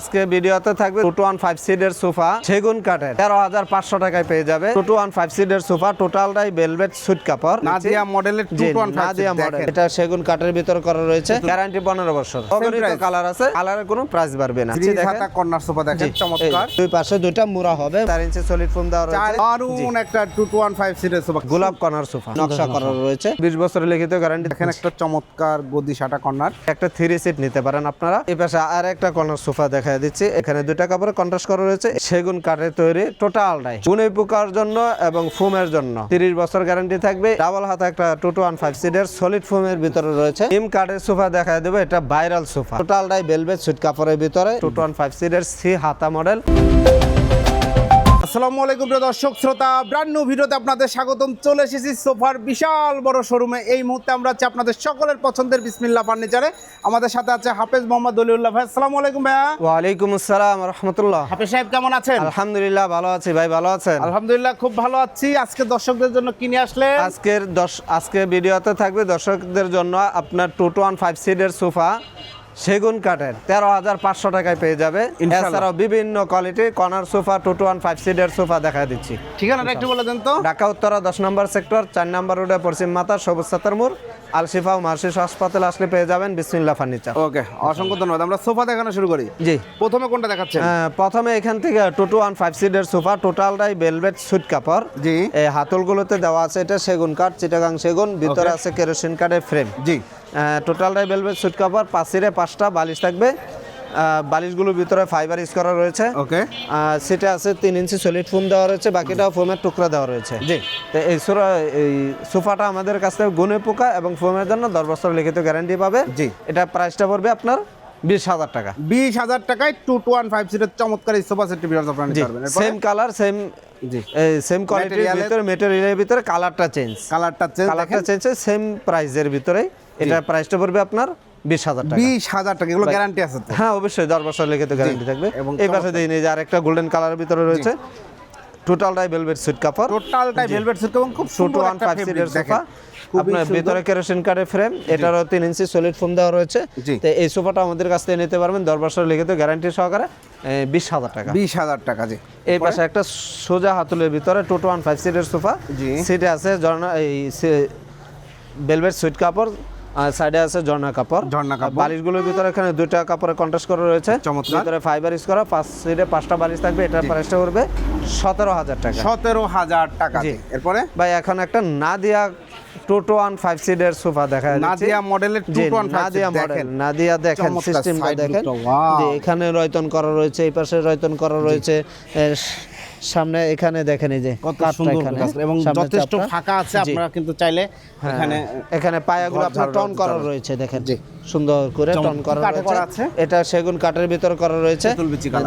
আজকে ভিডিওতে থাকবে টু ওয়ান ফাইভ সিটের সোফা সেগুন কাঠের। তেরো হাজার পাঁচশো টাকায় পেয়ে যাবে। টু টু ওয়ান ফাইভ সিটের সোফা টোটালটাই ভেলভেট সুট কাপড়। নাদিয়া মডেলের জি, 215 নাদিয়া দেখেন। মডেল এটা সেগুন কাঠের ভিতর করা রয়েছে। গ্যারান্টি পনেরো বছর? কালার আছে। কালারের কোনো প্রাইস বাড়বে না। কর্নার সোফা জি, দেখেন চমৎকার। দুই পাশে দুইটা মুড়া হবে। চার ইঞ্চি সলিড ফোম দেওয়া রয়েছে। দারুণ একটা টু টু ওয়ান ফাইভ সিটের সোফা। গোলাপ কর্নার সোফা। নকশা করা রয়েছে। বিশ বছরের লিখিত গ্যারান্টি দেখেন একটা চমৎকার গদি সাটা কর্নার একটা থ্রি সিট নিতে পারেন আপনারা। এই পাশে আর একটা কর্নার সোফা দেখা দিচ্ছি। এখানে দুইটা কাপড়ে কন্ট্রাস্ট করা রয়েছে। সেগুন কাঠের তৈরি টোটালটাই চুনে পোকার জন্য এবং ফোমের জন্য। তিরিশ বছর গ্যারান্টি থাকবে। ডাবল হাতে একটা টু টু ওয়ান ফাইভ সিটের সলিড ফোমের ভিতরে রয়েছে। ইম কাঠের সোফা দেখা দেবে। এটা ভাইরাল সোফা। টোটালটাই বেলভেট সুইট কাপড়ের ভিতরে টু টু ওয়ান ফাইভ সিটের সি হাতা মডেল আসসালামু আলাইকুম প্রিয় দর্শক শ্রোতা ব্র্যান্ড নিউ ভিডিওতে আপনাদের স্বাগতম। চলে এসেছি সোফার বিশাল বড় শোরুমে এই মুহূর্তে আমরা আছি আপনাদের সকলের পছন্দের বিসমিল্লা ফার্নিচারে। আমাদের সাথে আছে হাফেজ মোহাম্মদ দলিউল্লাহ ভাই। আসসালামু আলাইকুম ভাইয়া। ওয়ালাইকুম আসসালাম রহমতুল্লাহ। হাফেজ সাহেব কেমন আছেন? আলহামদুলিল্লাহ ভালো আছি ভাই ভালো আছেন? আলহামদুলিল্লাহ খুব ভালো আছি। আজকে দর্শকদের জন্য কিনে আসলে আজকের দশ আজকে ভিডিওতে থাকবে দর্শকদের জন্য আপনার টু টু ওয়ান ফাইভ সিটের সোফা। সেগুন কাঠের। তেরো হাজার পাঁচশো টাকায় পেয়ে যাবে। এছাড়াও বিভিন্ন quality corner sofa two two one five সিটের সোফা দেখা দিচ্ছি। ঠিকানাটা একটু বলে দেন তো। ঢাকা উত্তরা দশ নম্বর সেক্টর চার নম্বর রোডে পশ্চিম মাতা সবুজ সাতার মোড় আলশিফা ও মার্শিস হাসপাতাল আসলে পেয়ে যাবেন বিসমিল্লা ফার্নিচার ওকে অসংখ্য ধন্যবাদ। আমরা সোফা দেখানো শুরু করি। জি। প্রথমে কোনটা দেখাচ্ছেন? প্রথমে এখান থেকে টু টু ওয়ান ফাইভ সিটের সোফা টোটালটাই বেলভেট সুট কাপড়। জি। এই হাতলগুলোতে দেওয়া আছে এটা সেগুন কাঠ চিটাগাং সেগুন ভিতরে আছে কেরোসিন কাঠের ফ্রেম জি। টোটালটাই বেলভেট সুট কাপড় পাশিরে পাঁচটা বালিশ থাকবে। বালিশগুলোর ভিতরে ফাইবার ইউজ করা রয়েছে। ওকে সেটা আছে তিন ইঞ্চি সলিড ফোম দেওয়া রয়েছে বাকিটাও ফোমের টুকরা দেওয়া রয়েছে। জি। তো এই সোরা এই সোফাটা আমাদের কাছ থেকে গুনে পোকা এবং ফোমের জন্য দশ বছর লিখিত গ্যারান্টি পাবে। জি। এটা প্রাইসটা পড়বে আপনার বিশ হাজার টাকা। বিশ হাজার টাকায় টু টু ওয়ান ফাইভ সিটের চমৎকার এই সোফা সেটটি বিরাজ আপনারা জি নিতে পারবেন সেম কালার সেম জি। সেম কোয়ালিটির ভিতরে মেটেরিয়ালের ভিতরে কালারটা চেঞ্জ কালারটা চেঞ্জ কালারটা চেঞ্জ সেম প্রাইসের ভিতরে এটা প্রাইসটা পড়বে আপনার বিশ হাজার টাকা। বিশ হাজার টাকা এগুলো গ্যারান্টি আছে তো। হ্যাঁ অবশ্যই দশ বছর লিখিত গ্যারান্টি থাকবে। এবং এই পাশে দিয়ে নিয়ে যে আরেকটা গোল্ডেন কালারের ভিতরে রয়েছে টোটালটাই ভেলভেট সুইট কাপড়। টোটালটাই ভেলভেট সিল্ক এবং খুব টু টু ওয়ান ফাইভ সিটের সোফা। আপনার। ভিতরে কেরোসিন কাঠের ফ্রেম এটারও তিন ইঞ্চি সলিড ফোম দেওয়া রয়েছে। তো এই সোফাটা আমাদের কাছ থেকে নিতে পারবেন দশ বছর তো গ্যারান্টি সহকারে বিশ হাজার টাকা। বিশ হাজার টাকা জি। এই পাশে একটা সোজা হাতুলের ভিতরে টু টু ওয়ান ফাইভ সিটের সোফা সিটে আছে ঝর্ণা এই বেলভেট সুইট কাপড় আর সাইডে আছে ঝর্ণা কাপড়। ঝর্ণা কাপড়। বালিশগুলোর ভিতরে এখানে দুইটা কাপড়ে কন্ট্রাস্ট করা রয়েছে। চমৎকার। ভিতরে ফাইবার ইউজ করা পাঁচ সিটে পাঁচটা বালিশ থাকবে এটার প্রাইসটা করবে সতেরো হাজার টাকা। সতেরো হাজার টাকা। এরপরে? ভাই এখন একটা Nadia two two one five সিটের সোফা দেখা যাচ্ছে। নাদিয়া মডেলের two two one Nadia model Nadia দেখেন সিস্টেমটা দেখেন। এখানে রয়তন করা রয়েছে এই পাশে রয়তন করা রয়েছে সামনে এখানে দেখেন এই যে কত সুন্দর এবং যথেষ্ট ফাঁকা আছে আপনারা কিন্তু চাইলে হ্যাঁ, এখানে এখানে পায়াগুলো আপনার টন করা রয়েছে দেখেন। জি। সুন্দর করে টন করা রয়েছে। আছে? এটা সেগুন কাঠের ভিতরে করা রয়েছে।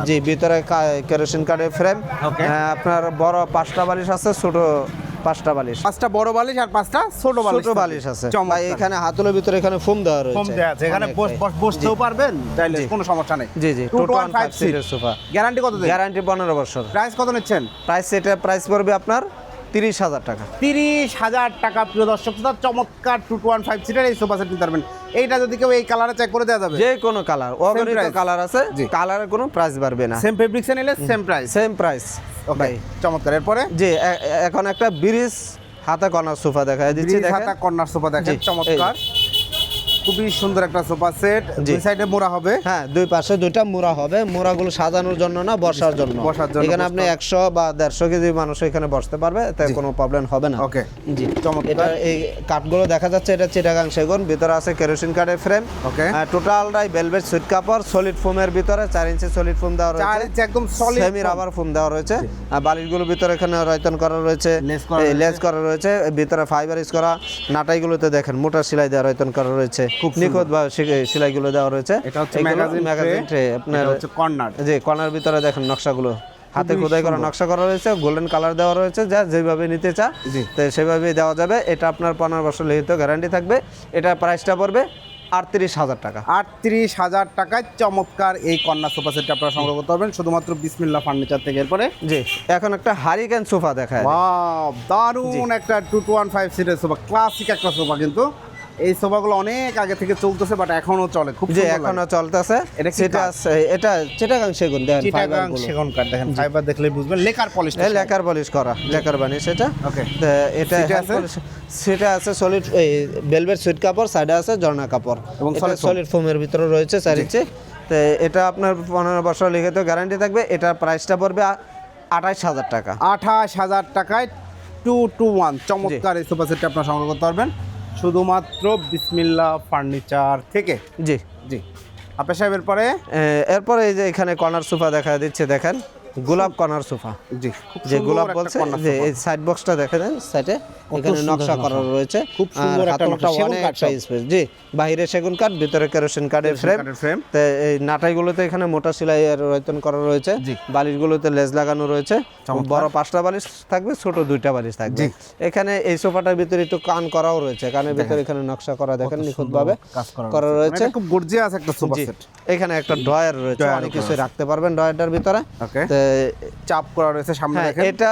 জি ভিতরে কেরোসিন কাঠের ফ্রেম। Okay. আপনার বড় পাঁচটা বালিশ আছে ছোট পাঁচটা বালিশ। পাঁচটা বড় বালিশ আর পাঁচটা ছোট বালিশ ছোট বালিশ আছে। ভাই এখানে হাতলের ভিতরে এখানে ফোম দেওয়া রয়েছে। ফোম দেওয়া আছে। এখানে বসতেও পারবেন? চাইলে কোনো সমস্যা নেই। জি জি। Two two two one five five সিটের সোফা গ্যারান্টি কত দিন? গ্যারান্টি পনেরো বছর। প্রাইস কত নিচ্ছেন? প্রাইস এটা প্রাইস পড়বে আপনার তিরিশ হাজার টাকা। তিরিশ হাজার টাকা প্রিয় দর্শক চমৎকার two two one five seater এই সোফা সেট নিতে পারবেন। এইটা যদি কেউ এই কালারে চেক করে দেওয়া যাবে। যে কোনো কালার অগণিত? কালার আছে কালারের কোনো প্রাইস বাড়বে না। সেম ফেব্রিক্সে নিলে same price same price okay চমৎকার। এরপরে? এ- এখন একটা ব্রিজ হাতে কর্নার সোফা দেখা দিচ্ছি হাতা কর্নার সোফা দেখা চমৎকার। খুবই সুন্দর একটা সোফা সেট। দুই সাইডে মোড়া হবে। হ্যাঁ দুই পাশে দুইটা মোড়া হবে। মোড়াগুলো সাজানোর জন্য না বসার জন্য। বসার জন্য এখানে আপনি একশো বা দেড়শো কেজি মানুষ এখানে বসতে পারবে এতে কোনো প্রবলেম হবে না। ওকে জি। চমৎকার। এটা এই কাঠগুলো দেখা যাচ্ছে এটা চিটাগাং সেগুন ভিতরে আছে কেরোসিন কাঠের ফ্রেম Okay. টোটালটাই ভেলভেট সুইট কাপড় সলিড ফোমের ভিতরে চার ইঞ্চি সলিড ফোম দেওয়া রয়েছে। ইঞ্চি একদম solid সেমি রাবার ফোম দেওয়া রয়েছে। আর বালিশগুলোর ভিতরে এখানে রয়তন করা রয়েছে। Lace করা রয়েছে। লেস করা রয়েছে। ভিতরে ফাইবার ইউজ করা। নাটাইগুলোতে দেখেন মোটা সেলাই দেওয়া রয়তন করা রয়েছে। খুব। নিখুঁত বা সেলাইগুলো দেওয়া রয়েছে। এটা হচ্ছে ম্যাগাজিন ম্যাগাজিন ট্রে আপনার হচ্ছে কর্নার জি কর্নার ভিতরে দেখেন নকশাগুলো। হাতে খোদাই করা নকশা করা রয়েছে গোল্ডেন কালার দেওয়া রয়েছে যা যেভাবে নিতে চা। তো সেভাবেই দেওয়া যাবে। এটা আপনার পনেরো বছর লিখিত গ্যারান্টি থাকবে। এটা প্রাইসটা পড়বে আটত্রিশ হাজার টাকা। আটত্রিশ হাজার টাকায় চমৎকার এই কন্যা সোফা সেটটা আপনারা সংগ্রহ করতে পারবেন শুধুমাত্র বিসমিল্লা ফার্নিচার থেকে। এরপরে? জি এখন একটা হারিকেন সোফা দেখায়। দারুণ একটা টু টু ওয়ান ফাইভ সিটের সোফা ক্লাসিক একটা সোফা কিন্তু। এই সোফাগুলো অনেক আগে থেকে চলতেছে বাট এখনও চলে খুব যে এখনও চলতেছে এটা সেটা আছে এটা চিটাগাং সেগুন দেখেন চিটাগাং সেগুন কাঠ দেখেন ফাইবার দেখলে বুঝবেন লেকার পলিশ এই লেকার পলিশ করা লেকার বানিশ এটা ওকে তো এটা সেটা আছে? সেটা আছে সলিড এই বেলভেট সুইট কাপড় সাইডে আছে ঝর্ণা কাপড়। এবং সলিড ফোমের ভিতরে রয়েছে চার ইঞ্চি। তো এটা আপনার পনেরো বছর লিখিত গ্যারান্টি থাকবে এটার প্রাইসটা পড়বে আঠাইশ হাজার টাকা। আঠাশ হাজার টাকায় টু টু ওয়ান চমৎকার এই সোফা সেটটা আপনার সংগ্রহ করতে পারবেন। শুধুমাত্র বিসমিল্লা ফার্নিচার থেকে? জি। জি। আপনার সাহেবের পরে এরপরে এই যে এখানে কর্নার সোফা দেখা দিচ্ছে দেখেন। গোলাপ কর্নার সোফা। জি। যে গোলাপ বলছে যে এই সাইড বক্সটা দেখে দেন সাইডে এখানে নকশা। করা রয়েছে। খুব সুন্দর একটা অনেক স্পেস জি বাইরে সেগুন কাঠ ভিতরে কেরোসিন কাঠের ফ্রেম তো এই নাটাইগুলোতে এখানে মোটা সেলাই রয়তন করা রয়েছে। বালিশগুলোতে লেজ লাগানো রয়েছে। বড় পাঁচটা বালিশ থাকবে ছোট দুইটা বালিশ থাকবে। এখানে এই সোফাটার ভিতরে একটু কান করাও রয়েছে। কানের ভিতরে এখানে নকশা করা দেখেন নিখুঁত ভাবে করা রয়েছে। মানে খুব গর্জিয়াস একটা সোফা সেট এখানে একটা ড্রয়ার রয়েছে অনেক কিছু রাখতে পারবেন ড্রয়ারটার ভিতরে। ওকে চাপ করা রয়েছে সামনে হ্যাঁ দেখেন। এটা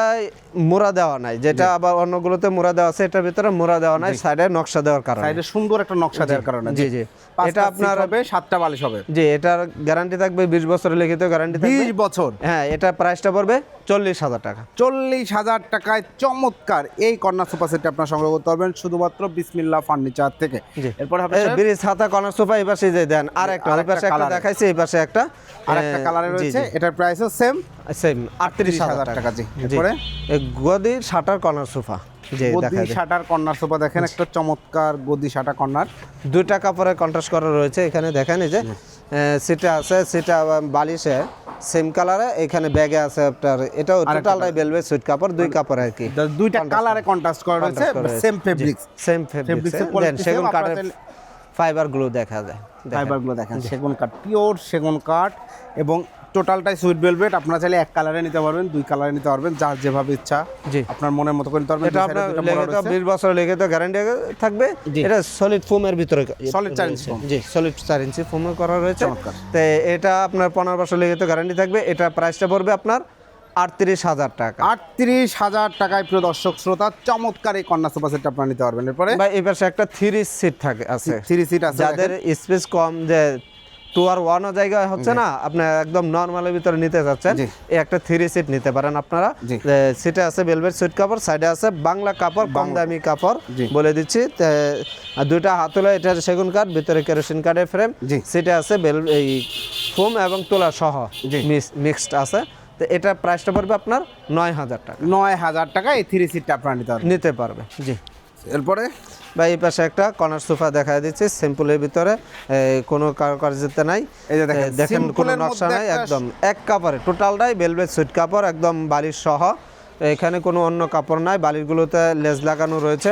মোড়া দেওয়া নাই। যেটা আবার অন্যগুলোতে মোড়া দেওয়া আছে এটার ভিতরে মোড়া দেওয়া নাই সাইডে নকশা দেওয়ার কারণে। সাইডে সুন্দর একটা নকশা দেওয়ার কারণে জি। জি এটা আপনার হবে সাতটা বালিশ হবে। জি এটার গ্যারান্টি থাকবে বিশ বছরের লিখিত গ্যারান্টি থাকবে। বিশ বছর। হ্যাঁ এটা প্রাইসটা পড়বে চল্লিশ হাজার টাকা। চল্লিশ হাজার টাকায় চমৎকার এই কর্নার সোফা সেটটা আপনার সংগ্রহ করতে পারবেন শুধুমাত্র বিসমিল্লা ফার্নিচার থেকে। এরপর হবে এই ব্রিজ হাতা কর্নার সোফা এই পাশে যে দেন। আর একটা আরেকটা পাশে একটা। দেখাইছে এই পাশে একটা। আর একটা কালারে রয়েছে। এটার প্রাইসও সেম সেম আটত্রিশ হাজার টাকা জি। এরপরে? এই গদি শাটার কর্নার সোফা গদি শাটার কর্নার সোফা দেখেন একটা চমৎকার গদি শাটা কর্নার। দুইটা কাপড়ে কন্ট্রাস্ট করা রয়েছে এখানে দেখেন এই যে সিটা আছে সিটা বালিশে সেম কালারে এখানে ব্যাগে আছে আপনার এটাও টোটালটাই বেলভেট সুইট কাপড় দুই কাপড় আর কি দুইটা কালারে কন্ট্রাস্ট করা। রয়েছে সেম ফেব্রিক্স সেম ফেব্রিক্স এর সেগুন কাঠের ফাইবারগুলো দেখা যায়। ফাইবারগুলো দেখেন সেগুন কাঠ পিওর সেগুন কাঠ। এবং টোটালটাই সুইট ভেলভেট আপনারা চাইলে এক কালারে নিতে পারবেন দুই কালারে নিতে পারবেন যার যেভাবে ইচ্ছা। জি। আপনার মনের মতো করে নিতে পারবেন এটা আপনার লেগে তো রয়েছে। বিশ বছর লেগে তো গ্যারান্টি থাকবে। এটা সলিড ফোমের ভিতরে Solid চার ইঞ্চি রয়েছে। জি সলিড চার ইঞ্চি ফোম করা রয়েছে। চমৎকার। তো এটা আপনার পনেরো বছর লেগে তো গ্যারান্টি থাকবে। এটা প্রাইসটা পড়বে আপনার আটত্রিশ হাজার টাকা। আটত্রিশ হাজার টাকায় প্রিয় দর্শক শ্রোতা চমৎকার এই কন্যা সোফা সেটটা আপনারা নিতে পারবেন। এরপরে বা এই পাশে একটা থ্রি সিট থাকে আছে। থ্রি সিট আছে যাদের স্পেস কম যে টু আর ওয়ানও জায়গা হচ্ছে না আপনি একদম নর্মালের ভিতরে নিতে চাচ্ছেন জি। এই একটা থ্রি সিট নিতে পারেন আপনারা। সিটে আছে বেলভেট সুইট কাপড় সাইডে আছে বাংলা কাপড় কম দামি কাপড়। বলে দিচ্ছি দুইটা হাতলে এটা সেগুন কাঠ ভিতরে কেরোসিন কাঠের ফ্রেম। সিটে আছে বেল এই ফোম এবং তোলা সহ। মিক্সড আছে তো এটা প্রাইসটা পড়বে আপনার নয় হাজার টাকা নয় হাজার টাকা এই থ্রি সিটটা আপনারা নিতে পারবে জি এরপরে? বা এই পাশে একটা কর্নার সোফা দেখা দিচ্ছে সিম্পলের ভিতরে কোনো কারুকার্যতে নাই। দেখেন, কোনো নকশা নাই একদম এক কাপড়ে। টোটালটাই বেলভেট সুইট কাপড় একদম বালিশ সহ। এখানে কোনো অন্য কাপড় নাই বালিশগুলোতে লেজ লাগানো রয়েছে।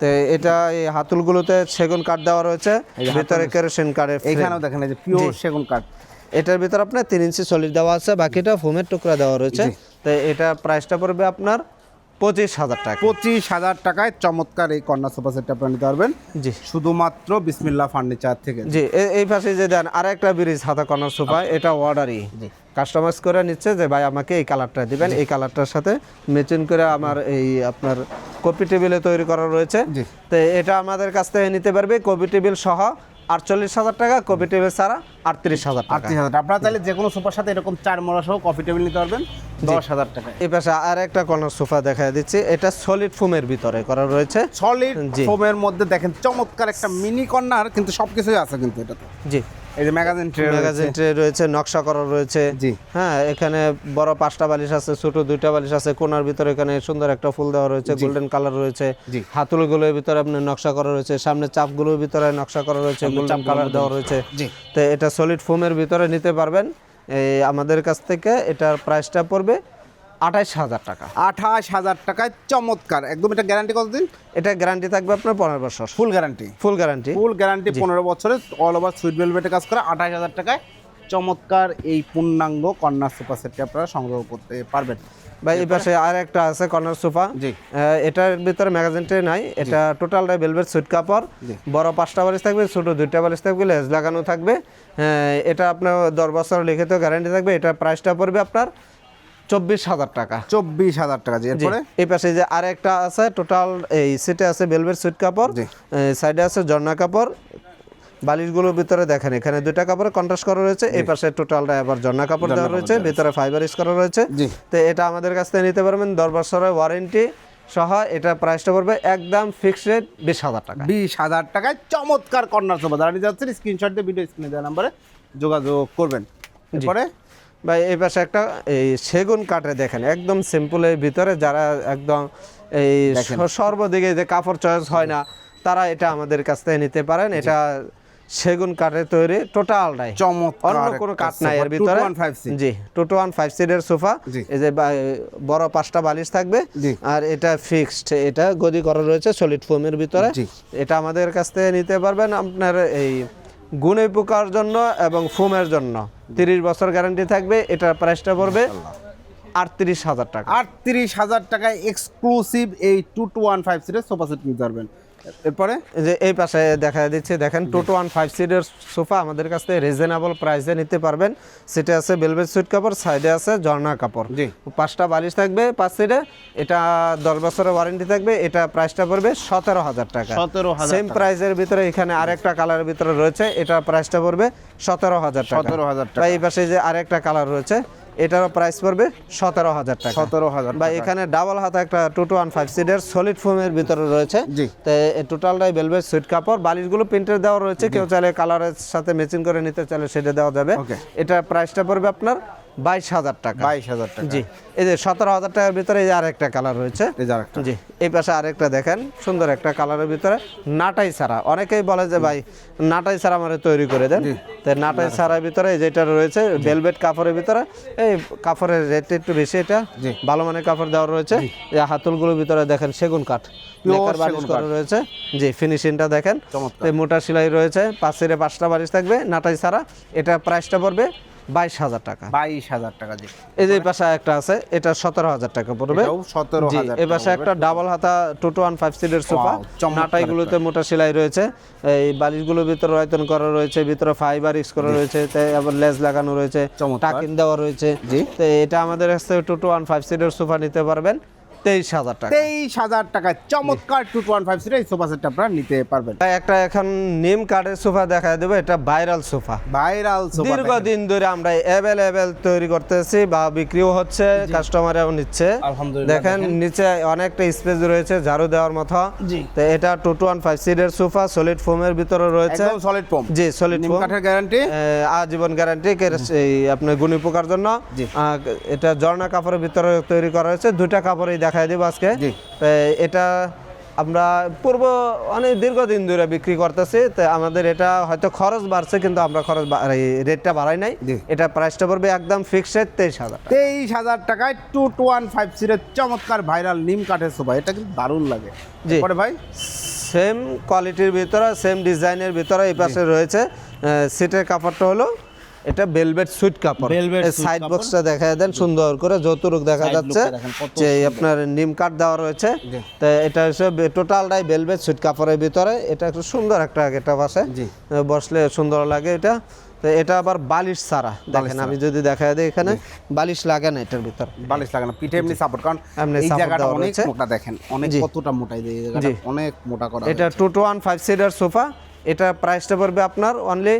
তো এটা এই হাতুলগুলোতে সেগুন কাঠ দেওয়া রয়েছে ভিতরে কেরোসিন কাঠের এখানেও দেখেন এই যে পিওর সেগুন কাঠ। এটার ভিতরে আপনার তিন ইঞ্চি সলিড দেওয়া আছে বাকিটা ফোমের টুকরা দেওয়া রয়েছে। তো এটা প্রাইসটা পড়বে আপনার পঁচিশ হাজার টাকা। পঁচিশ হাজার টাকায় চমৎকার এই কন্যা সোফা সেটটা আপনারা নিতে পারবেন। জি। শুধুমাত্র বিসমিল্লা ফার্নিচার থেকে। জি এই পাশে যে দেন আরেকটা ব্রিজ হাতা কর্নার সোফা এটা অর্ডারই কাস্টমাইজ করে নিচ্ছে যে ভাই আমাকে এই কালারটা দিবেন। এই কালারটার সাথে ম্যাচিং করে আমার এই আপনার কপি টেবিলে তৈরি করা রয়েছে। তো এটা আমাদের কাছ থেকে নিতে পারবে কপি টেবিল সহ আটচল্লিশ হাজার টাকা কপি টেবিল ছাড়া আটত্রিশ হাজার আটত্রিশ হাজার আপনারা চাইলে যে কোনো সোফার সাথে এরকম চার মোড়া সহ কফি টেবিল নিতে পারবেন। দশ হাজার টাকায় এই পাশে আর একটা কর্নার সোফা দেখা দিচ্ছি। এটা সলিড ফোমের ভিতরে করা রয়েছে। সলিড ফোমের মধ্যে দেখেন চমৎকার একটা মিনি কর্নার কিন্তু সবকিছুই আছে কিন্তু এটাতে। জি। এই যে ম্যাগাজিন ট্রে ম্যাগাজিন ট্রে রয়েছে নকশা করা রয়েছে। জি। হ্যাঁ এখানে বড় পাঁচটা বালিশ আছে ছোট দুইটা বালিশ আছে কোনার ভিতরে এখানে সুন্দর একটা ফুল দেওয়া রয়েছে গোল্ডেন কালার রয়েছে। জি। হাতুলগুলোর ভিতরে আপনার নকশা করা রয়েছে সামনে চাপগুলোর ভিতরে নকশা করা রয়েছে গোল্ডেন কালার দেওয়া রয়েছে। তো এটা সলিড ফোমের ভিতরে নিতে পারবেন। আমাদের কাছ থেকে এটার প্রাইসটা পড়বে আঠাশ হাজার টাকা। আঠাশ হাজার টাকায় চমৎকার। একদম এটা গ্যারান্টি কতদিন? এটা গ্যারান্টি থাকবে আপনার পনেরো বছর। Full guarantee full guarantee full guarantee পনেরো বছরে অল ওভার সুইট বেলভেটে কাজ করে আঠাশ হাজার টাকায় চমৎকার এই পূর্ণাঙ্গ কন্যা সুপার সেটটি আপনারা সংগ্রহ করতে পারবেন। বা এই পাশে আর একটা আছে কর্নার সোফা। জি। এটার ভিতরে ম্যাগাজিন নাই। এটা টোটালটাই বেলভেট সুইট কাপড়। বড় পাঁচটা বালিশ থাকবে ছোট দুইটা বালিশ থাকবে লেজ লাগানো থাকবে। এটা আপনার দশ বছর লিখিত গ্যারান্টি থাকবে। এটা প্রাইসটা পড়বে আপনার চব্বিশ হাজার টাকা। চব্বিশ হাজার টাকা এরপরে? এই পাশে যে আরেকটা আছে টোটাল এই সিটে আছে বেলভেট সুইট কাপড়। সাইডে আছে ঝর্ণা কাপড়। বালিশগুলোর ভিতরে দেখেন এখানে দুইটা কাপড়ে কন্ট্রাস্ট করা রয়েছে এই পাশে টোটালটা আবার ঝর্ণা কাপড় দেওয়া রয়েছে ভিতরে ফাইবার ইউজ করা রয়েছে। তো এটা আমাদের কাছ থেকে নিতে পারবেন দশ বছরের ওয়ারেন্টি সহ এটা প্রাইসটা পড়বে একদম ফিক্সড রেট বিশ হাজার টাকা বিশ হাজার টাকায় চমৎকার কর্নার সোফা যারা যাচ্ছেন স্ক্রিনশট দিয়ে ভিডিও স্ক্রিনে দেওয়া নাম্বারে যোগাযোগ করবেন। এরপরে? ভাই এই পাশে একটা এই সেগুন কাঠে দেখেন একদম সিম্পলের ভিতরে যারা একদম এই সর্বদিকে যে কাপড় চয়েস হয় না তারা এটা আমাদের কাছ থেকে নিতে পারেন। এটা সেগুন কাঠের তৈরি টোটালটাই চমৎকার অন্য কোনো কাঠ নাই এর ভিতরে। 215 seat। জি টু টু ওয়ান ফাইভ সিটের সোফা এই যে বড় পাঁচটা বালিশ থাকবে। আর এটা ফিক্সড এটা গদি করা রয়েছে সলিড ফোমের ভিতরে। এটা আমাদের কাছ থেকে নিতে পারবেন আপনার এই গুণে পোকার জন্য এবং ফোমের জন্য। তিরিশ বছর গ্যারান্টি থাকবে এটার প্রাইসটা পড়বে আটত্রিশ হাজার টাকা। আটত্রিশ হাজার টাকায় এক্সক্লুসিভ এই টু টু ওয়ান ফাইভ সিটের সোফা সেট নিতে পারবেন। এরপরে? যে এই পাশে দেখা দিচ্ছে দেখেন টু টু ওয়ান ফাইভ সিটের সোফা আমাদের কাছ থেকে রিজনেবল প্রাইসে নিতে পারবেন। সেটা আছে বেলভেট সুইট কাপড় সাইডে আছে ঝর্ণা কাপড়। জি। পাঁচটা বালিশ থাকবে পাঁচ সিটে এটা দশ বছরের ওয়ারেন্টি থাকবে এটা প্রাইসটা পড়বে সতেরো হাজার টাকা। 17,000 সেম প্রাইসের ভিতরে এখানে আরেকটা কালারের ভিতরে রয়েছে এটা প্রাইসটা পড়বে সতেরো হাজার টাকা। 17,000 টাকা। এই পাশে যে আরেকটা কালার রয়েছে এটারও প্রাইস পড়বে সতেরো হাজার টাকা। সতেরো হাজার বা এখানে ডাবল হাতা একটা টু টু ওয়ান ফাইভ সিটের সলিড ফোমের ভিতরে রয়েছে। জি। তো টোটালটাই বেলভেট সুইট কাপড়। বালিশগুলো প্রিন্টের দেওয়া রয়েছে। কেউ চাইলে কালারের সাথে ম্যাচিং করে নিতে চাইলে সেটা দেওয়া যাবে। এটা প্রাইসটা পড়বে আপনার বাইশ হাজার টাকা। বাইশ হাজার টাকা। জি এই যে সতেরো হাজার টাকার ভিতরে এই যে আরেকটা কালার রয়েছে। জি এই পাশে আরেকটা দেখেন সুন্দর একটা কালারের ভিতরে নাটাই ছাড়া। অনেকেই বলে যে ভাই নাটাই ছাড়া আমার তৈরি করে দেন। তো নাটাই ছাড়ার ভিতরে যেটা রয়েছে ভেলভেট কাপড়ের ভিতরে এই কাপড়ের রেট একটু বেশি এটা। ভালো মানের কাপড় দেওয়া রয়েছে। এই হাতলগুলোর ভিতরে দেখেন সেগুন কাঠ। রয়েছে। জি ফিনিশিংটা দেখেন। এই মোটা সেলাই রয়েছে। পাঁচ পাঁচটা বালিশ থাকবে নাটাই ছাড়া। এটা প্রাইসটা পড়বে বাইশ হাজার টাকা। বাইশ হাজার টাকা জি এই যে পাশে একটা আছে এটা সতেরো হাজার টাকা পড়বে। সতেরো হাজার এই পাশে একটা ডাবল হাতা টু টু ওয়ান ফাইভ সিটের সোফা। নাটাইগুলোতে মোটা সেলাই রয়েছে। এই বালিশগুলোর ভিতরে রয়তন করা রয়েছে ভিতরে ফাইবার ইউজ করা রয়েছে তাই আবার লেজ লাগানো রয়েছে। টাকিন দেওয়া রয়েছে। জি। তো এটা আমাদের কাছে টু টু ওয়ান ফাইভ সিটের সোফা নিতে পারবেন। তেইশ হাজার টাকা। তেইশ হাজার টাকায় চমৎকার টু ওয়ান ফাইভ সিটের সোফা সেটটা আপনারা নিতে পারবেন। একটা এখন নিম কাঠের সোফা দেখা দেবো এটা ভাইরাল সোফা। ভাইরাল সোফা দীর্ঘদিন ধরে আমরা অ্যাভেলেবেল তৈরি করতেছি বা বিক্রিও হচ্ছে কাস্টমারও নিচ্ছে। দেখেন নিচে অনেকটা স্পেস রয়েছে ঝাড়ু দেওয়ার মতো। তো এটা টু টু ওয়ান ফাইভ সিটের সোফা সলিড ফোমের ভিতরে রয়েছে। সলিড ফোম জি সলিড ফোম কাঠের গ্যারান্টি আজীবন গ্যারান্টি আপনার গুণী পোকার জন্য। এটা ঝর্ণা কাপড়ের ভিতরে তৈরি করা হয়েছে। দুইটা কাপড়ই দেখাই দিব আজকে। এটা আমরা পূর্ব অনেক দীর্ঘদিন ধরে বিক্রি করতেছি তো আমাদের এটা হয়তো খরচ বাড়ছে কিন্তু আমরা খরচ রেটটা বাড়াই নাই। এটা প্রাইসটা পড়বে একদম ফিক্সড তেইশ হাজার তেইশ হাজার টাকায় টু টু ওয়ান ফাইভ সিটের চমৎকার ভাইরাল নিম কাঠের সোফা। এটা কিন্তু দারুণ লাগে। জি। পরে ভাই? সেম কোয়ালিটির ভিতরে সেম ডিজাইনের ভিতরে এই পাশে রয়েছে সিটের কাপড়টা হলো এটা বেলভেট সুইট কাপড়। সাইড। বক্সটা দেখা দেন সুন্দর করে যৌতুক দেখা যাচ্ছে যে আপনার নিম কাঠ দেওয়া রয়েছে। তো এটা হচ্ছে টোটালটাই বেলভেট সুইট কাপড়ের ভিতরে। এটা একটু সুন্দর একটা গেটা আছে। জি। বসলে সুন্দর লাগে এটা। তো এটা আবার বালিশ সারা দেখেন আমি যদি দেখা দিই এখানে বালিশ লাগে না এটার ভিতরে। বালিশ লাগানো পিঠে এমনি সাপোর্ট কারণ এমনি এই জায়গাটা অনেক। মোটা দেখেন অনেক কতটা মোটা এই জায়গাটা অনেক মোটা করা এটা two two one five seater sofa এটা প্রাইসটা পড়বে আপনার অনলি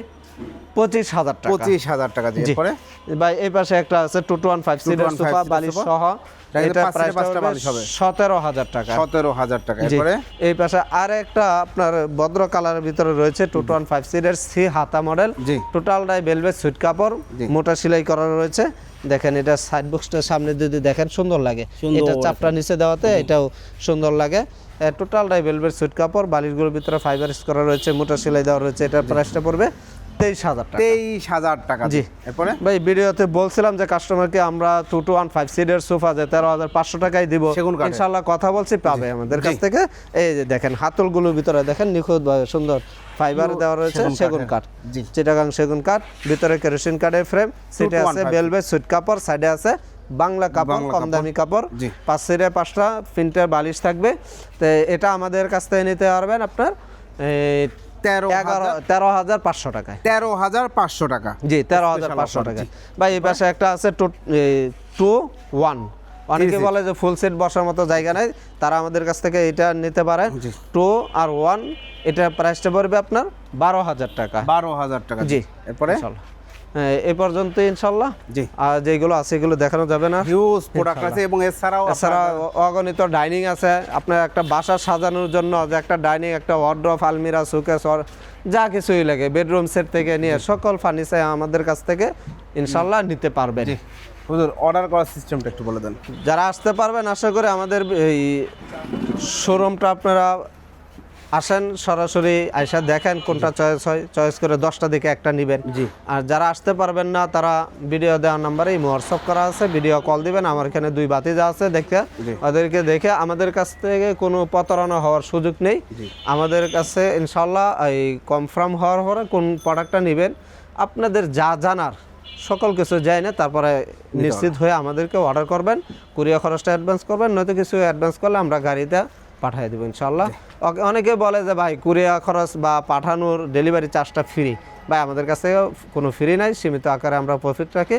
পঁচিশ হাজার টাকা। পঁচিশ হাজার টাকা দিয়ে। পরে ভাই এই পাশে একটা আছে টু টু ওয়ান ফাইভ সিটের সোফা বালিশ সহ। এটা। সতেরো হাজার টাকা। সতেরো হাজার টাকা। এরপরে? এই পাশে আর একটা আপনার ভদ্র কালারের ভিতরে রয়েছে টু টু ওয়ান ফাইভ সিটের সি হাতা মডেল। জি। টোটালটাই বেলভেট সুইট কাপড় মোটা সেলাই করা রয়েছে। দেখেন এটা সাইড বক্সটার সামনে যদি দেখেন সুন্দর লাগে। এটা চাপটা নিচে দেওয়াতে এটাও সুন্দর লাগে। টোটালটাই বেলভেট সুইট কাপড় বালিশগুলোর ভিতরে ফাইবার করা রয়েছে মোটা সেলাই দেওয়া রয়েছে এটার প্রাইসটা পড়বে তেইশ হাজার টাকা। তেইশ হাজার টাকা জি। এরপরে? ভাই ভিডিওতে বলছিলাম যে কাস্টমারকে আমরা টু টু ওয়ান ফাইভ সিটের সোফা যে তেরো হাজার পাঁচশো টাকায় দিব ইনশাল্লাহ কথা বলছি পাবে আমাদের কাছ থেকে। এই যে দেখেন হাতলগুলোর ভিতরে দেখেন সুন্দর ফাইবার দেওয়া রয়েছে সেগুন কাঠ। চিটাগাং সেগুন কাঠ ভিতরে কেরোসিন কাঠের ফ্রেম সিটে আছে 215 বেলভেট সুইট কাপড় সাইডে আছে বাংলা কাপড় কম। দামি কাপড়। পাঁচ সিটে পাঁচটা প্রিন্টের বালিশ থাকবে। তো এটা আমাদের কাছ থেকে নিতে পারবেন আপনার তেরো তেরো হাজার পাঁচশো টাকায়। তেরো হাজার পাঁচশো টাকা। জি তেরো হাজার পাঁচশো টাকা। ভাই এই পাশে একটা আছে টু ওয়ান। অনেকে বলে যে ফুল সেট বসার মতো জায়গা নেই। তারা আমাদের কাছ থেকে এটা নিতে পারে। টু আর ওয়ান এটা প্রাইসটা পড়বে আপনার বারো হাজার টাকা। বারো হাজার টাকা জি। এরপরে? ইনশাল্লাহ। এই পর্যন্ত ইনশাল্লাহ জি। আর যেগুলো আছে এগুলো দেখানো যাবে না। হিউজ প্রোডাক্ট আছে এবং এছাড়াও এছাড়া অগণিত ডাইনিং আছে। আপনার একটা বাসা সাজানোর জন্য যে একটা ডাইনিং একটা ওয়ার্ড্রপ আলমিরা সুকেস যা কিছুই লাগে বেডরুম সেট থেকে নিয়ে সকল ফার্নিচার আমাদের কাছ থেকে ইনশাল্লাহ নিতে পারবেন। হুজুর অর্ডার করার সিস্টেমটা একটু বলে দেন। যারা আসতে পারবেন আশা করি আমাদের এই শোরুমটা আপনারা আসেন সরাসরি আইসা দেখেন কোনটা চয়েস হয়। চয়েস করে দশটা দিকে একটা নেবেন। জি। আর যারা আসতে পারবেন না তারা ভিডিও দেওয়ার নাম্বারে হোয়াটসঅ্যাপ করা আছে ভিডিও কল দিবেন। আমার এখানে দুই বাতিজা আছে দেখে ওদেরকে দেখে আমাদের কাছ থেকে কোনো প্রতারণা হওয়ার সুযোগ নেই। আমাদের কাছে ইনশাল্লাহ এই কনফার্ম হওয়ার পরে কোন প্রোডাক্টটা নেবেন আপনাদের যা জানার সকল কিছু যায় না তারপরে নিশ্চিত হয়ে আমাদেরকে অর্ডার করবেন। কুরিয়ার খরচটা অ্যাডভান্স করবেন নয়তো কিছু অ্যাডভান্স করলে আমরা গাড়িতে পাঠিয়ে দেবো ইনশাল্লাহ অনেকে বলে যে ভাই কুরিয়ার খরচ বা পাঠানোর ডেলিভারি চার্জটা ফ্রি ভাই আমাদের কাছে কোনো ফ্রি নাই সীমিত আকারে আমরা প্রফিট রাখি।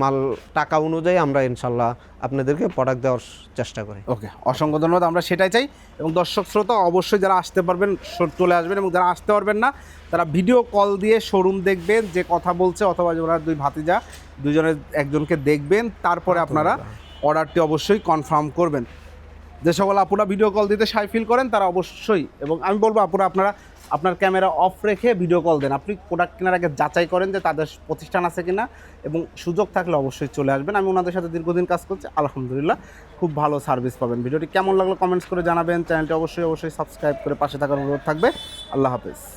মাল টাকা অনুযায়ী আমরা ইনশাল্লাহ আপনাদেরকে প্রোডাক্ট দেওয়ার চেষ্টা করি। ওকে অসংখ্য ধন্যবাদ আমরা সেটাই চাই। এবং দর্শক শ্রোতা অবশ্যই যারা আসতে পারবেন চলে আসবেন এবং যারা আসতে পারবেন না তারা ভিডিও কল দিয়ে শোরুম দেখবেন যে কথা বলছে অথবা ওরা দুই ভাতিজা দুজনের একজনকে দেখবেন তারপরে আপনারা অর্ডারটি অবশ্যই কনফার্ম করবেন। যে সকল আপুরা ভিডিও কল দিতে সাই ফিল করেন, তারা অবশ্যই, এবং আমি বলব আপুরা, আপনারা আপনার ক্যামেরা অফ রেখে ভিডিও কল দেন। আপনি প্রোডাক্ট কেনার আগে যাচাই করেন যে তাদের প্রতিষ্ঠান আছে কিনা, এবং সুযোগ থাকলে অবশ্যই চলে আসবেন। আমি ওনাদের সাথে দীর্ঘদিন কাজ করছি, আলহামদুলিল্লাহ, খুব ভালো সার্ভিস পাবেন। ভিডিওটি কেমন লাগল কমেন্টস করে জানাবেন। চ্যানেলটি অবশ্যই অবশ্যই সাবস্ক্রাইব করে পাশে থাকার অনুরোধ থাকবে। আল্লাহ হাফেজ।